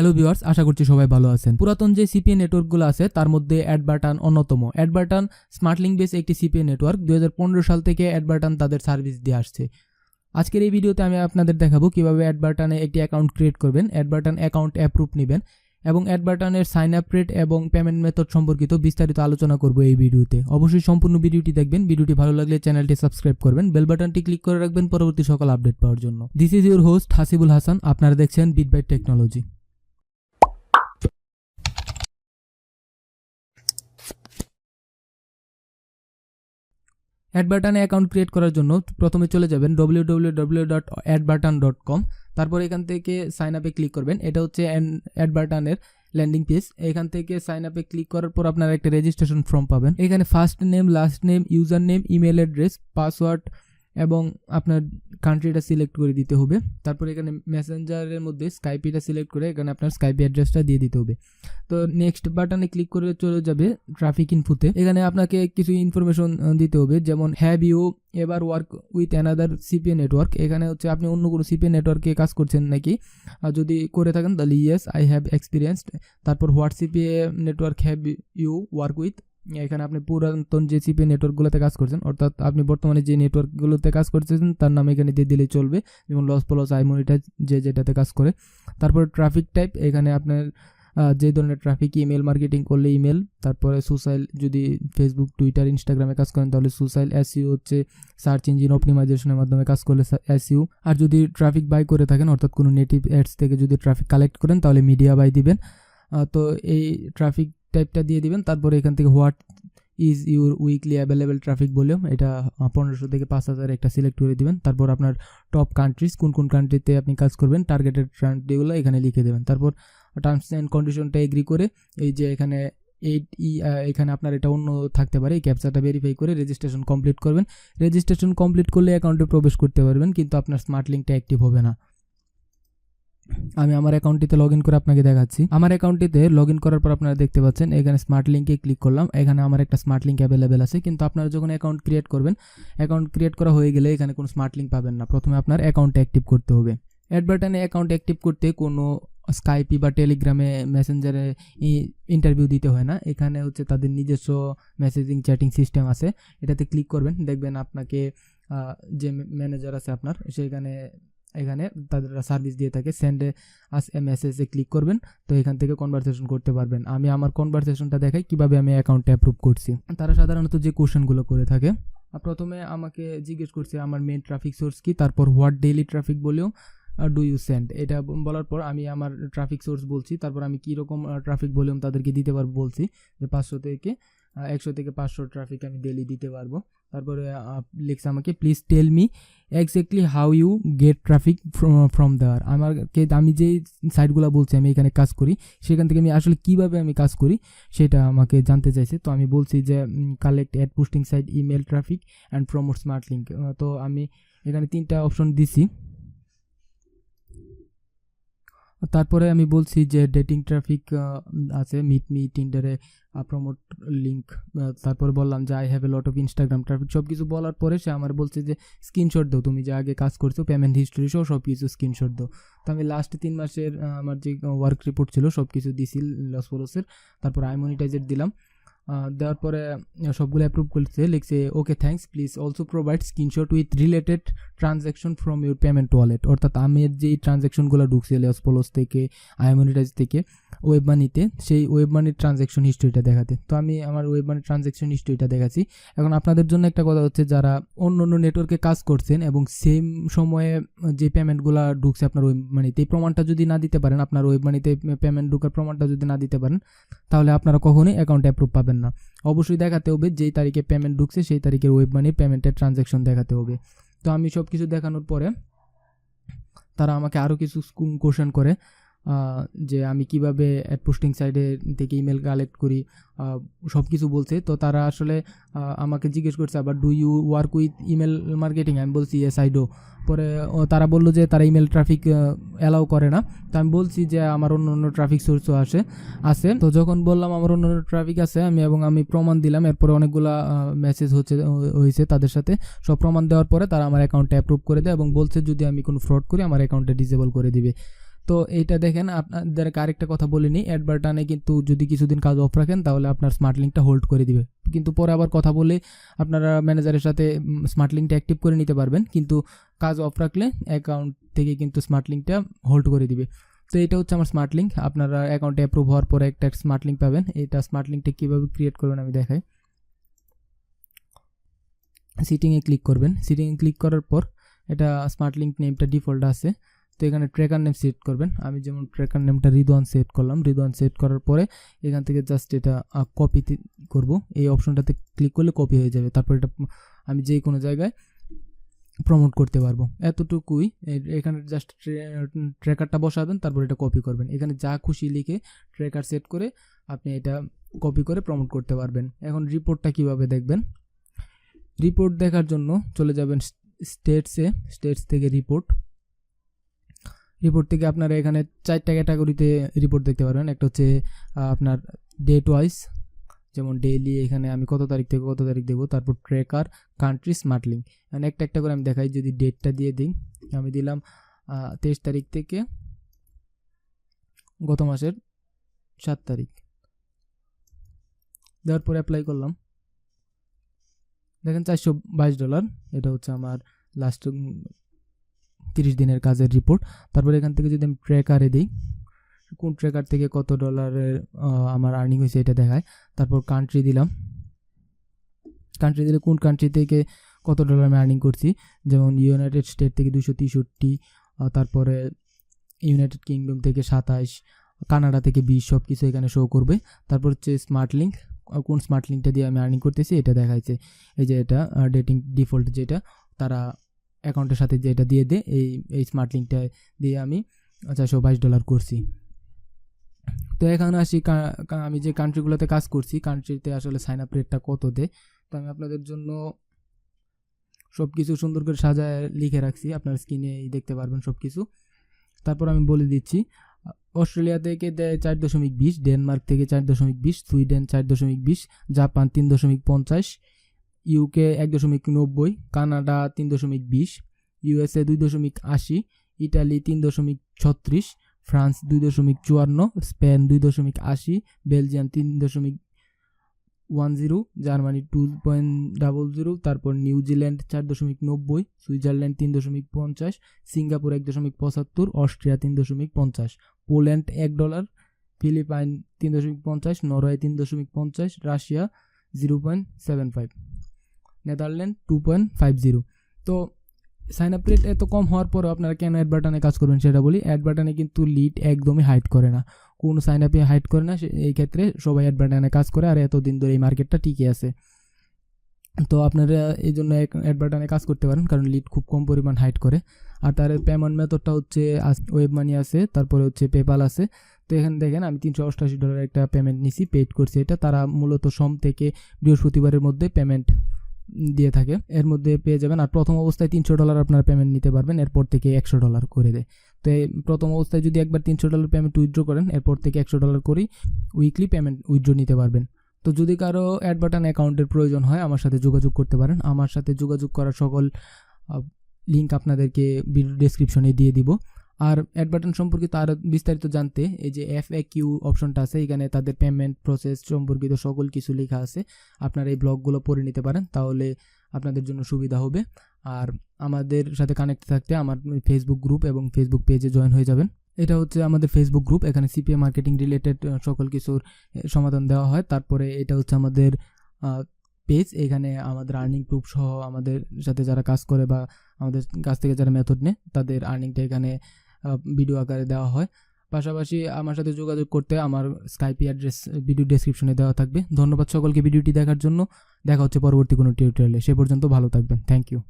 Hello viewers আশা করছি সবাই ভালো আছেন। পুরাতন যে সিপিএ নেটওয়ার্কগুলো আছে, তার মধ্যে অ্যাডবাটান অন্যতম। অ্যাডবাটান স্মার্টলিং বেস একটি সিপিএ নেটওয়ার্ক দু হাজার পনেরো সাল থেকে অ্যাডবাটান তাদের সার্ভিস দিয়ে আসছে। আজকের এই ভিডিওতে আমি আপনাদের দেখাবো কীভাবে অ্যাডবাটানে একটি অ্যাকাউন্ট ক্রিয়েট করবেন। অ্যাডবাটান অ্যাকাউন্ট অ্যাপ্রুভ নেবেন এবং অ্যাডবাটানের সাইন আপ রেট এবং পেমেন্ট মেথড সম্পর্কিত বিস্তারিত আলোচনা করব এই ভিডিওতে। অবশ্যই সম্পূর্ণ ভিডিওটি দেখবেন। ভিডিওটি ভালো লাগলে চ্যানেলটি সাবস্ক্রাইব করবেন। বেল বাটনটি ক্লিক করে রাখবেন পরবর্তী সকল আপডেট পাওয়ার জন্য। This is your host Hasibul Hasan আপনারা দেখছেন বিট বাই টেকনোলজি অ্যাডবাটানে অ্যাকাউন্ট ক্রিয়েট করার জন্য প্রথমে চলে যাবেন W W W dot dot com তারপর এখান থেকে সাইন আপে ক্লিক করবেন। এটা হচ্ছে অ্যাডবার্টানের ল্যান্ডিং পেজ এখান থেকে সাইন আপে ক্লিক করার পর আপনারা একটা রেজিস্ট্রেশন ফর্ম পাবেন। এখানে first name last name user name email address password এবং আপনার কান্ট্রিটা সিলেক্ট করে দিতে হবে। তারপর এখানে মেসেঞ্জারের মধ্যে স্কাইপিটা সিলেক্ট করে এখানে আপনার স্কাইপি অ্যাড্রেসটা দিয়ে দিতে হবে। তো নেক্সট বাটনে ক্লিক করে চলে যাবে ট্রাফিক ইনফুতে এখানে আপনাকে কিছু ইনফরমেশন দিতে হবে। যেমন have you ever work with another CPA network এখানে হচ্ছে আপনি অন্য কোনো সিপিএ নেটওয়ার্কে কাজ করছেন নাকি? আর যদি করে থাকেন, তাহলে ইয়েস আই হ্যাভ এক্সপিরিয়েন্সড তারপর what CPA network have you work with এখানে আপনি পুরাতন যে সিপি নেটওয়ার্কগুলোতে কাজ করছেন, অর্থাৎ আপনি বর্তমানে যে নেটওয়ার্কগুলোতে কাজ করতেছেন, তার নাম এখানে দিয়ে দিলেই চলবে। যেমন লস প্লস আই মনিটাইজ যে যেটাতে কাজ করে। তারপর ট্রাফিক টাইপ এখানে আপনার যে ধরনের ট্রাফিক ইমেল মার্কেটিং করলে ইমেল তারপরে সুসাইল যদি ফেসবুক টুইটার ইনস্টাগ্রামে কাজ করেন, তাহলে সুসাইল এসইউ হচ্ছে সার্চ ইঞ্জিন অপটিমাইজেশনের মাধ্যমে কাজ করলে এসইউ আর যদি ট্রাফিক বাই করে থাকেন, অর্থাৎ কোনো নেটিভ অ্যাডস থেকে যদি ট্রাফিক কালেক্ট করেন, তাহলে মিডিয়া বাই দিবেন। তো এই ট্রাফিক টাইপটা দিয়ে দিবেন, তারপরে এখান থেকে what is your weekly available traffic volume এটা পনেরোশো থেকে পাঁচ হাজার একটা সিলেক্ট করে দিবেন। তারপর আপনার টপ কান্ট্রিজ কোন কোন কান্ট্রিতে আপনি কাজ করবেন টার্গেটেড কান্ট্রিগুলো এখানে লিখে দেবেন। তারপর টার্মস অ্যান্ড কন্ডিশনটা এগ্রি করে, এই যে এখানে এইট ই এখানে আপনার এটা অন্য থাকতে পারে, এই ক্যাপচারটা ভেরিফাই করে রেজিস্ট্রেশন কমপ্লিট করবেন। রেজিস্ট্রেশন কমপ্লিট করলে অ্যাকাউন্টে প্রবেশ করতে পারবেন, কিন্তু আপনার স্মার্ট লিঙ্কটা অ্যাক্টিভ হবে না। আমি আমার অ্যাকাউন্টটিতে লগ ইন করে আপনাকে দেখাচ্ছি। আমার অ্যাকাউন্টটিতে লগ ইন করার পর আপনারা দেখতে পাচ্ছেন, এখানে স্মার্ট লিঙ্কে ক্লিক করলাম। এখানে আমার একটা স্মার্ট লিঙ্ক অ্যাভেলেবেল আছে। কিন্তু আপনারা যখন অ্যাকাউন্ট ক্রিয়েট করবেন অ্যাকাউন্ট ক্রিয়েট করা হয়ে গেলে এখানে কোনো স্মার্ট লিঙ্ক পাবেন না। প্রথমে আপনার অ্যাকাউন্ট অ্যাক্টিভ করতে হবে। অ্যাডভার্টানে অ্যাকাউন্ট অ্যাক্টিভ করতে কোনো স্কাইপি বা টেলিগ্রামে মেসেঞ্জারে ইন্টারভিউ দিতে হয় না। এখানে হচ্ছে তাদের নিজস্ব মেসেজিং চ্যাটিং সিস্টেম আছে। এটাতে ক্লিক করবেন। দেখবেন আপনাকে যে ম্যানেজার আছে আপনার, সেখানে এখানে তাদের সার্ভিস দিয়ে থাকে। সেন্ডে আস এ মেসেজে ক্লিক করবেন, তো এখান থেকে কনভারসেশন করতে পারবেন। আমি আমার কনভারসেশনটা দেখাই, কীভাবে আমি অ্যাকাউন্টে অ্যাপ্রুভ করছি। তারা সাধারণত যে কোশ্চেনগুলো করে থাকে, প্রথমে আমাকে জিজ্ঞেস করছে, আমার মেন ট্রাফিক সোর্স কি? তারপর হোয়াট ডেইলি ট্রাফিক বলেও ডু ইউ সেন্ড এটা বলার পর আমি আমার ট্রাফিক সোর্স বলছি। তারপর আমি কীরকম ট্রাফিক ভলিউম তাদেরকে দিতে পারব বলছি, যে পাঁচশো থেকে একশো থেকে পাঁচশো ট্রাফিক আমি ডেলি দিতে পারব। তারপরে লিখছে আমাকে please tell me exactly how you get traffic from দেওয়ার আমাকে আমি যে সাইটগুলো বলছি, আমি এখানে কাজ করি, সেখান থেকে আমি আসলে কীভাবে আমি কাজ করি, সেটা আমাকে জানতে চাইছে। তো আমি বলছি যে collect ad posting site email traffic and promote smart link তো আমি এখানে তিনটা অপশন দিছি। তারপরে আমি বলছি যে ডেটিং ট্রাফিক আছে মিট মি টিন্ডারে প্রমোট লিঙ্ক তারপর বললাম যে I have a lot of Instagram traffic সব কিছু বলার পরে সে আমার বলছে যে স্ক্রিনশট দাও, তুমি যে আগে কাজ করছ পেমেন্ট হিস্ট্রি সহ সব কিছু স্ক্রিনশট দাও। তো আমি লাস্ট তিন মাসের আমার যে ওয়ার্ক রিপোর্ট ছিল সব কিছু দিছি লস ফলসের তারপর আই মনিটাইজার দিলাম। দেওয়ার পরে সবগুলো অ্যাপ্রুভ করছে, লিখছে okay thanks please also provide screenshot with related transaction from your payment wallet অর্থাৎ আমি যেই ট্রানজ্যাকশনগুলো ঢুকছে লস থেকে আই মনিটাইজ থেকে ওয়েব মানিতে সেই ওয়েব মানির ট্রানজ্যাকশন হিস্ট্রিটা দেখাতে। তো আমি আমার ওয়েব মানির ট্রানজ্যাকশন হিস্ট্রিটা দেখাচ্ছি। এখন আপনাদের জন্য একটা কথা হচ্ছে, যারা অন্য অন্য নেটওয়ার্কে কাজ করছেন এবং সেম সময়ে যে পেমেন্টগুলো ঢুকছে আপনার ওয়েব মানিতে এই প্রমাণটা যদি না দিতে পারেন, আপনার ওয়েব মানিতে পেমেন্ট ঢুকার প্রমাণটা যদি না দিতে পারেন, তাহলে আপনারা কখনোই অ্যাকাউন্ট অ্যাপ্রুভ পাবেন না। অবশ্যই দেখাতে হবে, যেই তারিখে পেমেন্ট ঢুকছে সেই তারিখের ওয়েব মানি পেমেন্টের ট্রানজ্যাকশন দেখাতে হবে। তো আমি সব কিছু দেখানোর পরে তারা আমাকে আরও কিছু কোশ্চেন করে। যে আমি কীভাবে অ্যাড পোস্টিং সাইডে থেকে ইমেল কালেক্ট করি সব কিছু বলছে। তো তারা আসলে আমাকে জিজ্ঞেস করছে, আবার do you work with email marketing আমি বলছি এস আই ডো পরে তারা বলল যে, তারা ইমেল ট্রাফিক অ্যালাউ করে না। তো আমি বলছি যে, আমার অন্য অন্য ট্রাফিক সোর্সও আসে, আছে। তো যখন বললাম, আমার অন্য অন্য ট্রাফিক আছে, আমি এবং আমি প্রমাণ দিলাম। এরপরে অনেকগুলা মেসেজ হচ্ছে হয়েছে তাদের সাথে। সব প্রমাণ দেওয়ার পরে তারা আমার অ্যাকাউন্টে অ্যাপ্রুভ করে দেয় এবং বলছে, যদি আমি কোনো ফ্রড করি, আমার অ্যাকাউন্টে ডিসেবল করে দিবে। তো এইটা দেখেন আপনাদেরকে আরেকটা কথা বলিনি অ্যাড বাটনে কিন্তু যদি কিছুদিন কাজ অফ রাখেন, তাহলে আপনার স্মার্ট লিঙ্কটা হোল্ড করে দিবে। কিন্তু পরে আবার কথা বলে আপনারা ম্যানেজারের সাথে স্মার্ট লিঙ্কটা অ্যাক্টিভ করে নিতে পারবেন। কিন্তু কাজ অফ রাখলে অ্যাকাউন্ট থেকে কিন্তু স্মার্ট লিঙ্কটা হোল্ড করে দিবে। তো এটা হচ্ছে আমার স্মার্ট লিঙ্ক আপনারা অ্যাকাউন্টে অ্যাপ্রুভ হওয়ার পরে একটা স্মার্ট লিঙ্ক পাবেন। এটা স্মার্ট লিঙ্কটা কীভাবে ক্রিয়েট করবেন আমি দেখাই। সিটিংয়ে ক্লিক করবেন। সিটিংয়ে ক্লিক করার পর, এটা স্মার্ট লিঙ্ক নেমটা ডিফল্ট আছে। তো এখানে ট্র্যাকার নেম সেট করবেন। আমি যেমন ট্র্যাকার নেমটা রিদওয়ান সেট করলাম। রিদওয়ান সেট করার পরে এখান থেকে জাস্ট এটা কপি করব। এই অপশনটাতে ক্লিক করলে কপি হয়ে যাবে। তারপর এটা আমি যে কোনো জায়গায় প্রমোট করতে পারব। এতটুকুই। এখানে জাস্ট ট্র্যাকারটা বসাবেন, তারপর এটা কপি করবেন। এখানে যা খুশি লিখে ট্র্যাকার সেট করে আপনি এটা কপি করে প্রমোট করতে পারবেন। এখন রিপোর্টটা কীভাবে দেখবেন? রিপোর্ট দেখার জন্য চলে যাবেন স্টেটসে স্টেটস থেকে রিপোর্ট রিপোর্ট থেকে আপনারা এখানে চারটা ক্যাটাগরিতে রিপোর্ট দেখতে পারবেন। একটা হচ্ছে আপনার ডেট ওয়াইজ যেমন ডেইলি এখানে আমি কত তারিখ থেকে কত তারিখ দেবো, তারপর ট্রেকার কান্ট্রি স্মার্ট লিঙ্ক মানে একটা একটা করে আমি দেখাই, যদি ডেটটা দিয়ে দিই, আমি দিলাম তেইশ তারিখ থেকে গত মাসের সাত তারিখ। দেওয়ার পরে অ্যাপ্লাই করলাম। দেখেন চারশো বাইশ ডলার এটা হচ্ছে আমার লাস্ট তিরিশ দিনের কাজের রিপোর্ট তারপর এখান থেকে যদি আমি ট্র্যাকারে দিই, কোন ট্র্যাকার থেকে কত ডলারের আমার আর্নিং হয়েছে এটা দেখায়। তারপর কান্ট্রি দিলাম। কান্ট্রি দিলে কোন কান্ট্রি থেকে কত ডলার আমি আর্নিং করছি? যেমন ইউনাইটেড স্টেট থেকে দুশো তেষট্টি তারপরে ইউনাইটেড কিংডম থেকে সাতাশ কানাডা থেকে বিশ সব কিছু এখানে শো করবে। তারপর হচ্ছে স্মার্ট লিঙ্ক কোন স্মার্ট লিঙ্কটা দিয়ে আমি আর্নিং করতেছি, এটা দেখাইছে। এই যে এটা ডেটিং ডিফল্ট যেটা, তারা অ্যাকাউন্টের সাথে যেটা দিয়ে দে, এই এই স্মার্ট লিঙ্কটা দিয়ে আমি চারশো বাইশ ডলার করছি। তো এখানে আসি আমি যে কান্ট্রিগুলোতে কাজ করছি কান্ট্রিতে আসলে সাইন আপ রেটটা কত দেয় তো আমি আপনাদের জন্য সব কিছু সুন্দর করে সাজায় লিখে রাখছি, আপনার স্ক্রিনে দেখতে পারবেন সব কিছু তারপর আমি বলে দিচ্ছি, অস্ট্রেলিয়া থেকে দেয় চার দশমিক বিশ, ডেনমার্ক থেকে চার দশমিক বিশ, সুইডেন চার দশমিক বিশ, জাপান তিন দশমিক পঞ্চাশ ইউকে এক দশমিক নব্বই, কানাডা তিন দশমিক বিশ ইউএসএ দুই দশমিক আশি, ইটালি তিন দশমিক ছত্রিশ, ফ্রান্স দুই দশমিক চুয়ান্ন, স্পেন দুই দশমিক আশি, বেলজিয়াম তিন দশমিক one zero, Germany two point double zero, তারপর নিউজিল্যান্ড চার দশমিক নব্বই, সুইজারল্যান্ড তিন দশমিক পঞ্চাশ, সিঙ্গাপুর এক দশমিক পঁচাত্তর, অস্ট্রিয়া তিন দশমিক পঞ্চাশ, পোল্যান্ড এক ডলার, ফিলিপাইন তিন দশমিক পঞ্চাশ, নরওয়ে তিন দশমিক পঞ্চাশ, Russia zero point seven five. Netherland two point five zero. তো সাইন আপ রেট এত কম হওয়ার পরও আপনারা কেন অ্যাড বাটনে কাজ করবেন সেটা বলি অ্যাড বাটনে কিন্তু লিড একদমই হাইড করে না। কোনো সাইন আপে হাইড করে না এই ক্ষেত্রে সবাই অ্যাড বাটনে কাজ করে আর এতদিন ধরে এই মার্কেটটা টিকে আছে। তো আপনারা এই জন্য অ্যাড বাটনে কাজ করতে পারেন, কারণ লিড খুব কম পরিমাণ হাইড করে। আর তার পেমেন্ট মেথডটা হচ্ছে ওয়েব মানি আছে, তারপরে হচ্ছে পেপাল আছে। তো এখানে দেখেন, আমি তিনশো অষ্টাশি ডলার একটা পেমেন্ট নিছি পেড করছি। এটা তারা মূলত সোম থেকে বৃহস্পতিবারের মধ্যে পেমেন্ট দিয়ে থাকে। এর মধ্যে পেয়ে যাবেন। আর প্রথম অবস্থায় তিনশো ডলার আপনার পেমেন্ট নিতে পারবেন, এরপর থেকে একশো ডলার করে দেয়। তো এই প্রথম অবস্থায় যদি একবার তিনশো ডলার পেমেন্ট উইথড্র করেন, এরপর থেকে একশো ডলার করেই উইকলি পেমেন্ট উইথড্র নিতে পারবেন। তো যদি কারও অ্যাড বাটন অ্যাকাউন্টের প্রয়োজন হয়, আমার সাথে যোগাযোগ করতে পারেন। আমার সাথে যোগাযোগ করার সকল লিঙ্ক আপনাদেরকে ভিডিও ডেসক্রিপশনে দিয়ে দিব। আর অ্যাড বাটন সম্পর্কিত আরও বিস্তারিত জানতে, এই যে এফ এ কিউ অপশনটা আছে, এখানে তাদের পেমেন্ট প্রসেস সম্পর্কিত সকল কিছু লেখা আছে। আপনারা এই ব্লগগুলো পড়ে নিতে পারেন, তাহলে আপনাদের জন্য সুবিধা হবে। আর আমাদের সাথে কানেক্ট থাকতে আমার ফেসবুক গ্রুপ এবং ফেসবুক পেজে জয়েন হয়ে যাবেন। এটা হচ্ছে আমাদের ফেসবুক গ্রুপ এখানে সিপিএ মার্কেটিং রিলেটেড সকল কিছুর সমাধান দেওয়া হয়। তারপরে এটা হচ্ছে আমাদের পেজ এখানে আমাদের আর্নিং প্রুফ সহ আমাদের সাথে যারা কাজ করে বা আমাদের কাছ থেকে যারা মেথড নেয়, তাদের আর্নিংটা এখানে ভিডিও আকারে দেওয়া হয়। পাশাপাশি আমার সাথে যোগাযোগ করতে আমার স্কাইপি অ্যাড্রেস ভিডিও ডেসক্রিপশনে দেওয়া থাকবে। ধন্যবাদ সকলকে ভিডিওটি দেখার জন্য। দেখা হচ্ছে পরবর্তী কোনো টিউটোরিয়ালে সে পর্যন্ত ভালো থাকবেন। Thank you